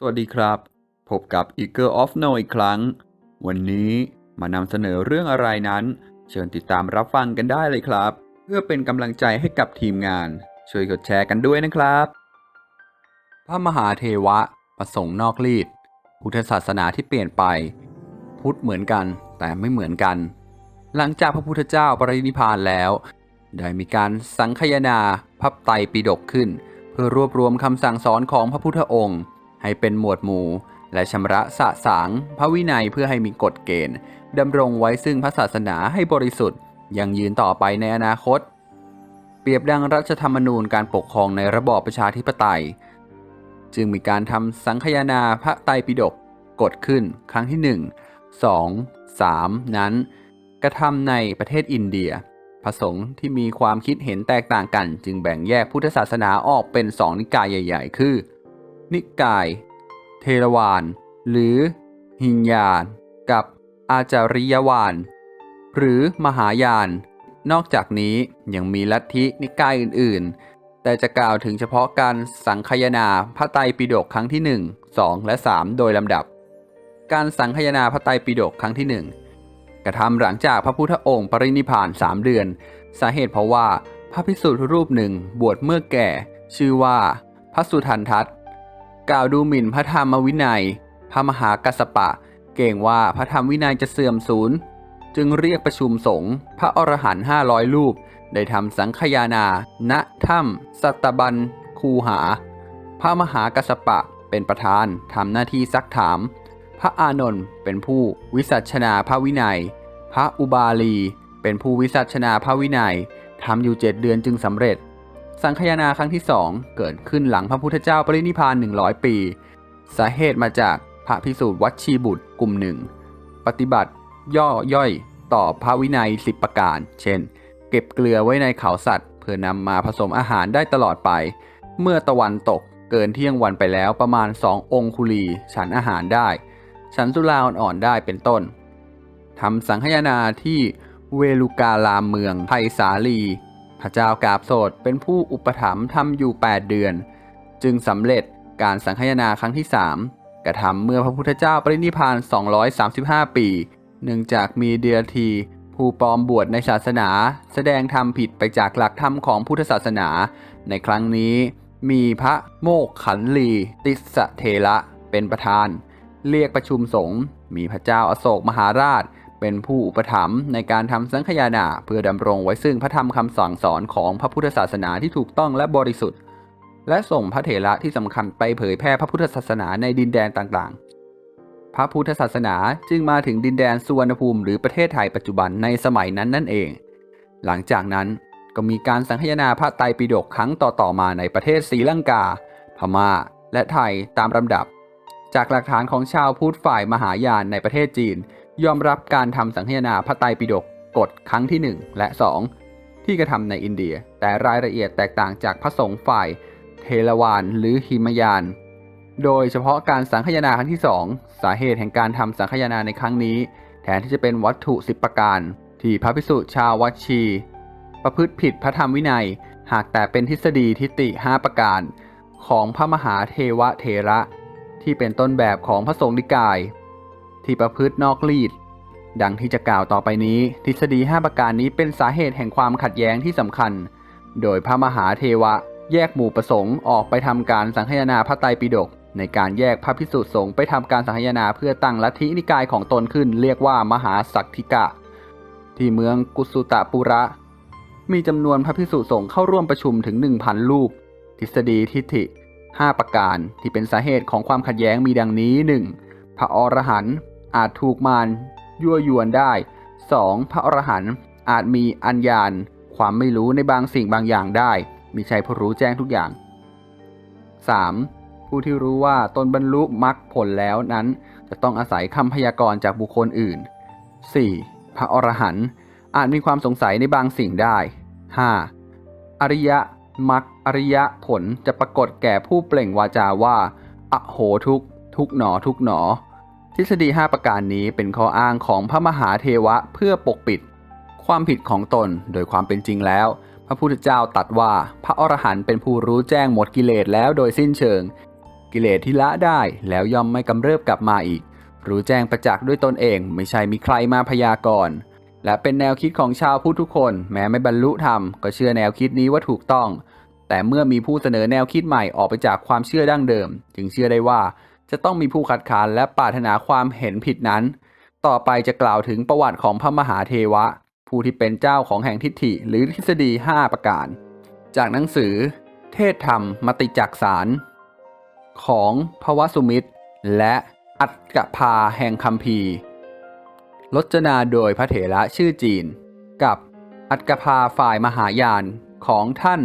สวัสดีครับ พบกับ Eagle of No อีกครั้ง วันนี้มานำเสนอเรื่องอะไรนั้น เชิญติดตามรับฟังกันได้เลยครับ เพื่อเป็นกำลังใจให้กับทีมงาน ช่วยกดแชร์กันด้วยนะครับ พระมหาเทวะ ประสงค์นอกรีดพุทธศาสนาที่เปลี่ยนไป พุทธเหมือนกันแต่ไม่เหมือนกัน หลังจากพระพุทธเจ้าปรินิพานแล้ว ได้มีการสังคายนาพับไตปิฎกขึ้น เพื่อรวบรวมคำสั่งสอนของพระพุทธองค์ ให้เป็นหมวดหมู่ และชำระสะสางพระวินัยเพื่อให้มีกฎเกณฑ์ดำรงไว้ซึ่งพระศาสนาให้บริสุทธิ์ยังยืนต่อไปในอนาคต เปรียบดังรัฐธรรมนูญการปกครองในระบอบประชาธิปไตย จึงมีการทำสังคายนาพระไตรปิฎกกฎขึ้นครั้งที่ 1 2 3 นั้น กระทำในประเทศอินเดียพระสงฆ์ที่มีความคิดเห็นแตกต่างกัน จึงแบ่งแยกพุทธศาสนาออกเป็นสองนิกายใหญ่ ๆ คือ นิกาย เทรวาน หรือหินยานกับอาจาริยวาน หรือมหายาน นอกจากนี้ยังมีลัทธินิกายอื่นๆ แต่จะกล่าวถึงเฉพาะการสังคายนาพระไตรปิฎกครั้งที่ 1 2 และ 3 โดยลำดับ การสังคายนาพระไตรปิฎกครั้งที่ 1 กระทำหลังจากพระพุทธองค์ปรินิพพาน3เดือน สาเหตุเพราะว่าพระภิกษุรูปหนึ่งบวชเมื่อแก่ ชื่อว่าพระสุทันทัต กล่าวดูหมิ่นพระธรรมวินัย พระมหากัสสปะ เก่งว่าพระธรรมวินัยจะเสื่อมสูญ จึงเรียกประชุมสงฆ์พระอรหันต์ห้าร้อยรูป ได้ทำสังคายานา ณถ้ำสัตบันคูหา พระมหากัสสปะเป็นประธานทำหน้าที่ซักถาม พระอานนท์เป็นผู้วิสัชนาพระวินัย พระอุบาลี เป็นผู้วิสัชนาพระวินัยทำอยู่เจ็ดเดือนจึงสำเร็จ สังคายนาครั้งที่สองเกิดขึ้นหลังพระพุทธเจ้าปรินิพาน 100 ปี สาเหตุมาจากพระพิสูจน์วัดชีบุตรกลุ่มหนึ่ง ปฏิบัติย่อย่อยต่อพระวินัย 10 ประการ เช่น เก็บเกลือไว้ในเขาสัตว์ เพื่อนำมาผสมอาหารได้ตลอดไป เมื่อตะวันตกเกินเที่ยงวันไปแล้วประมาณสององคุลี ฉันอาหารได้ ฉันสุราอ่อนๆได้เป็นต้นทำสังคายนาที่เวลุกาลามเมืองไผ่สาลี พระเจ้ากาบโสดเป็นผู้อุปถัมภ์ทำอยู่ 8 เดือน จึงสำเร็จการสังคายนาครั้งที่ 3 กระทำเมื่อพระพุทธเจ้าปรินิพาน 235 ปี เนื่องจากมีเดียที ผู้ปลอมบวชในศาสนา แสดงธรรมผิดไปจากหลักธรรมของพุทธศาสนา ในครั้งนี้มีพระโมกขันลี ติสเทระเป็นประธาน เรียกประชุมสงฆ์มีพระเจ้าอโศกมหาราช เป็นผู้อุปถัมภ์ในการทำสังคายนาเพื่อดำรงไว้ซึ่งพระธรรมคำสั่งสอนของพระพุทธศาสนาที่ถูกต้องและบริสุทธิ์ และส่งพระเถระที่สำคัญไปเผยแพร่พระพุทธศาสนาในดินแดนต่างๆ พระพุทธศาสนาจึงมาถึงดินแดนสุวรรณภูมิหรือประเทศไทยปัจจุบันในสมัยนั้นนั่นเอง หลังจากนั้นก็มีการสังคายนาพระไตรปิฎกครั้งต่อๆมาในประเทศศรีลังกา พม่า และไทยตามลำดับ จากหลักฐานของชาวพุทธฝ่ายมหายานในประเทศจีน ยอมรับการทำสังคายนาพระไตรปิฎกกฎครั้งที่ 1 และ 2 ที่กระทำในอินเดีย แต่รายละเอียดแตกต่างจากพระสงฆ์ฝ่ายเทรวานหรือหิมยาน โดยเฉพาะการสังคยนาครั้งที่ 2 สาเหตุแห่งการทำสังคยนาในครั้งนี้ แทนที่จะเป็นวัตถุสิบประการ ที่พระภิกษุชาววัชี ประพฤติผิดพระธรรมวินัย หากแต่เป็นทฤษฎีทิฏฐิ5ประการ ของพระมหาเทวเทระ ที่เป็นต้นแบบของพระสงฆ์นิกาย ที่ประพฤตินอกลีด ดังที่จะกล่าวต่อไปนี้ ทฤษฎี 5 ประการนี้เป็นสาเหตุแห่งความขัดแย้งที่สำคัญ โดยพระมหาเทวะ แยกหมู่ประสงค์ออกไปทำการสังคายนาพระไตรปิฎกในการแยกพระพิสุสงฆ์ไปทำการสังคายนาเพื่อตั้งลัทธินิกายของตนขึ้น เรียกว่ามหาสักธิกะ ที่เมืองกุสุตะปุระ มีจำนวนพระพิสุทธิสงฆ์เข้าร่วมประชุมถึง 1,000 รูป ทฤษฎีทิฏฐิ 5 ประการที่เป็นสาเหตุของความขัดแย้งมีดังนี้ 1. พระอรหันต์ อาจถูกมารยั่วยวนได้ 2. พระอรหันต์อาจมีอัญญาณ ความไม่รู้ในบางสิ่งบางอย่างได้มิใช่ผู้รู้แจ้งทุกอย่าง 3. ผู้ที่รู้ว่าตนบรรลุมรรคผลแล้วนั้น จะต้องอาศัยคำพยากรณ์จากบุคคลอื่น 4. พระอรหันต์อาจมีความสงสัยในบางสิ่งได้ 5. อริยมรรคอริยผลจะปรากฏแก่ผู้เปล่งวาจาว่า อโหทุกทุกหนอทุกหนอ ทฤษฎี 5 ประการนี้เป็นข้ออ้างของพระมหาเทวะเพื่อปกปิด ความผิดของตนโดยความเป็นจริงแล้ว พระพุทธเจ้าตรัสว่าพระอรหันต์เป็นผู้รู้แจ้งหมดกิเลสแล้วโดยสิ้นเชิง กิเลสที่ละได้แล้วย่อมไม่กำเริบกลับมาอีก รู้แจ้งประจักษ์ด้วยตนเองไม่ใช่มีใครมาพยากรณ์และเป็นแนวคิดของชาวพุทธทุกคน แม้ไม่บรรลุธรรมก็เชื่อแนวคิดนี้ว่าถูกต้อง แต่เมื่อมีผู้เสนอแนวคิดใหม่ออกไปจากความเชื่อดั้งเดิม จึงเชื่อได้ว่า จะต้องมีผู้คัดค้านและปรารถนาความเห็นผิดนั้น ต่อไปจะกล่าวถึงประวัติของพระมหาเทวะ ผู้ที่เป็นเจ้าของแห่งทิฏฐิหรือทฤษฎี 5 ประการ จากหนังสือ เทศธรรมมติจักสาร ของพระวสุมิตร และอัตกภาแห่งคัมภีร์รจนาโดยพระเถระชื่อจีน กับอัตกภาฝ่ายมหายานของท่าน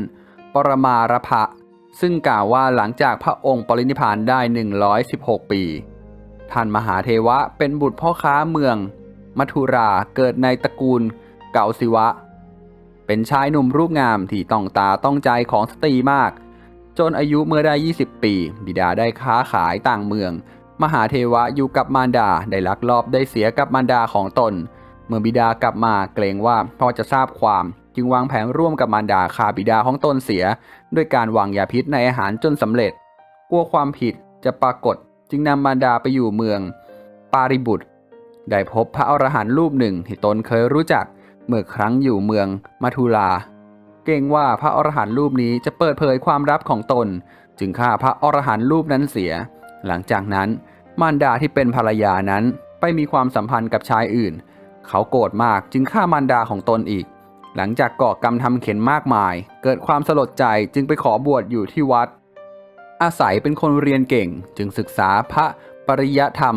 ปรมารภะ ซึ่งกล่าวว่าหลังจากพระองค์ปรินิพานได้ 116 ปี ท่านมหาเทวะเป็นบุตรพ่อค้าเมือง มัทุราเกิดในตระกูลเก่าศิวะ เป็นชายหนุ่มรูปงามที่ต้องตาต้องใจของสตรีมาก จนอายุเมื่อได้ 20 ปี บิดาได้ค้าขายต่างเมือง มหาเทวะอยู่กับมารดาได้ลักลอบได้เสียกับมารดาของตน เมื่อบิดากลับมาเกรงว่าพ่อจะทราบความ จึงวางแผนร่วมกับมารดาฆ่าบิดาของตนเสีย ด้วยการวางยาพิษในอาหารจนสำเร็จ กลัวความผิดจะปรากฏจึงนำมารดาไปอยู่เมือง ปาริบุตร ได้พบพระอรหันต์รูปหนึ่งที่ตนเคยรู้จัก เมื่อครั้งอยู่เมืองมัทุลา เกรงว่าพระอรหันต์รูปนี้จะเปิดเผยความลับของตน จึงฆ่าพระอรหันต์รูปนั้นเสีย หลังจากนั้นมารดาที่เป็นภรรยานั้นไปมีความสัมพันธ์กับชายอื่น เขาโกรธมากจึงฆ่ามารดาของตนอีก หลังจากก่อกรรมทำเข็นมากมาย เกิดความสลดใจจึงไปขอบวชอยู่ที่วัด อาศัยเป็นคนเรียนเก่งจึงศึกษาพระปริยธรรม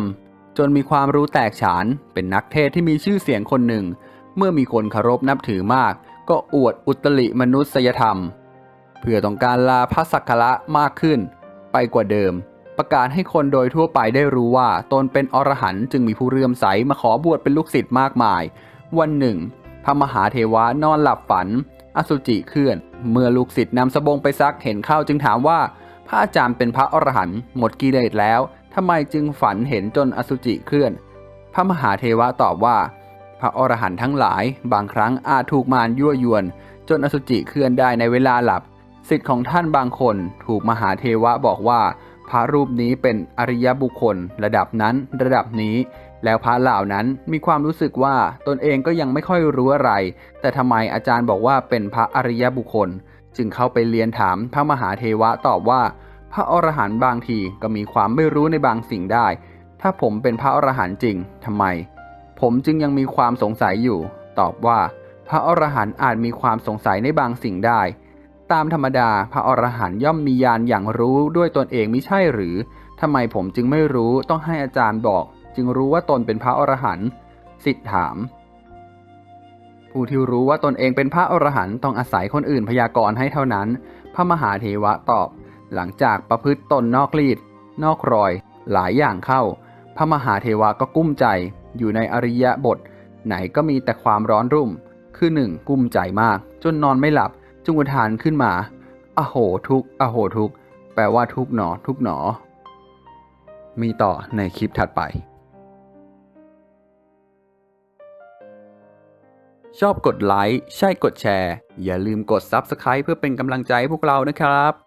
จนมีความรู้แตกฉาน เป็นนักเทศที่มีชื่อเสียงคนหนึ่ง เมื่อมีคนเคารพนับถือมาก ก็อวดอุตริมนุษยธรรม เพื่อต้องการลาพระสักระมากขึ้น ไปกว่าเดิม ประกาศให้คนโดยทั่วไปได้รู้ว่าตนเป็นอรหันต์จึงมีผู้เรื่อมใสมาขอบวชเป็นลูกศิษย์มากมาย วันหนึ่ง พระมหาเทวะนอนหลับฝัน อสุจิเคลื่อน เมื่อลูกศิษย์นำสบงไปซักเห็นเข้าจึงถามว่า พระอาจารย์เป็นพระอรหันต์หมดกิเลสแล้วทำไมจึงฝันเห็นจนอสุจิเคลื่อน พระมหาเทวะตอบว่า พระอรหันต์ทั้งหลาย บางครั้งอาจถูกมารยั่วยวน จนอสุจิเคลื่อนได้ในเวลาหลับสิทธิ์ของท่านบางคนถูกมหาเทวะบอกว่า พระรูปนี้เป็นอริยบุคคล ระดับนั้นระดับนี้ แล้วพระเหล่านั้นมีความรู้สึกว่าตนเองก็ยังไม่ค่อยรู้อะไร แต่ทำไมอาจารย์บอกว่าเป็นพระอริยบุคคล จึงเข้าไปเรียนถามพระมหาเทวะตอบว่า พระอรหันต์บางทีก็มีความไม่รู้ในบางสิ่งได้ ถ้าผมเป็นพระอรหันต์จริงทำไม ผมจึงยังมีความสงสัยอยู่ ตอบว่า พระอรหันต์อาจมีความสงสัยในบางสิ่งได้ ตามธรรมดาพระอรหันต์ย่อมมีญาณอย่างรู้ด้วยตนเองไม่ใช่หรือทำไมผมจึงไม่รู้ต้องให้อาจารย์บอก จึงรู้ว่าตนเป็นพระอรหันต์สิทธถาม ผู้ที่รู้ว่าตนเองเป็นพระอรหันต์ต้องอาศัยคนอื่นพยากรณ์ให้เท่านั้น พระมหาเทวะตอบ หลังจากประพฤติตนนอกรีดนอกรอย หลายอย่างเข้า พระมหาเทวะก็กุ้มใจ อยู่ในอริยบท ไหนก็มีแต่ความร้อนรุ่ม คือหนึ่งกุ้มใจมาก จนนอนไม่หลับจงอุทานขึ้นมา อโหทุกข์อโหทุกข์แปลว่าทุกข์หนอ ทุกข์หนอ มีต่อในคลิปถัดไป ชอบกดไลค์ ใช่กดแชร์ อย่าลืมกด Subscribe เพื่อเป็นกำลังใจให้พวกเรานะครับ